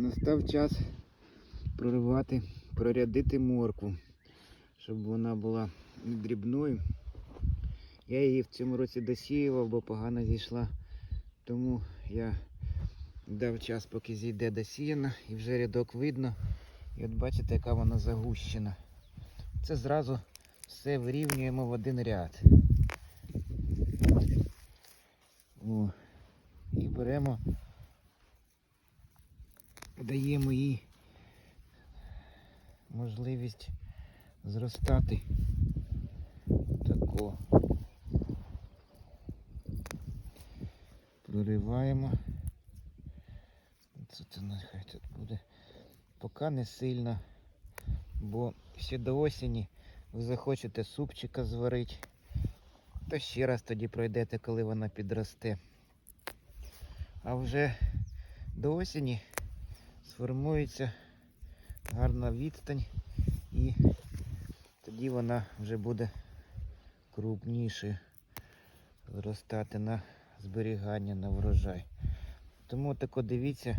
Настав час проривати, прорядити моркву, щоб вона була дрібною. Я її в цьому році досіював, бо погано зійшла. Тому я дав час, поки зійде досіяна, і вже рядок видно. І от бачите, яка вона загущена. Це зразу все вирівнюємо в один ряд. О. І беремо, даємо їй можливість зростати. Тако. Прориваємо. Це це нехай тут буде. Поки не сильно, бо ще до осені ви захочете супчика зварити, то ще раз тоді пройдете, коли вона підросте. А вже до осені сформується гарна відстань і тоді вона вже буде крупнішою зростати на зберігання на врожай. Тому тако дивіться,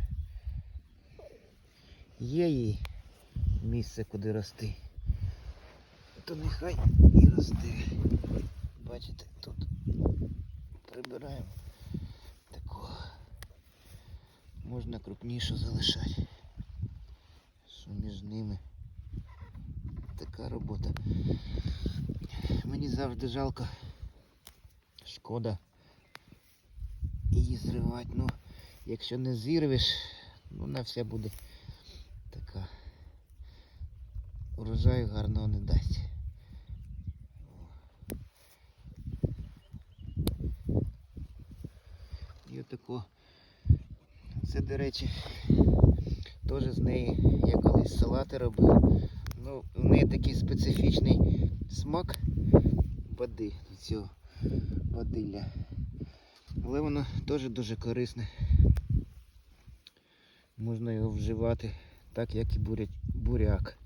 є їй місце, куди рости, то нехай і росте. Бачите, тут прибираємо Можна крупніше залишати. Що між ними така робота. Мені завжди жалко. Шкода її зривати. Ну, якщо не зірвеш, ну вона вся буде така. Урожаю гарного не дасть. І отако. Це, до речі, теж з неї я колись салати робив. Ну, у неї такий специфічний смак води цього водилля. Але воно теж дуже корисне. Можна його вживати так, як і буряк.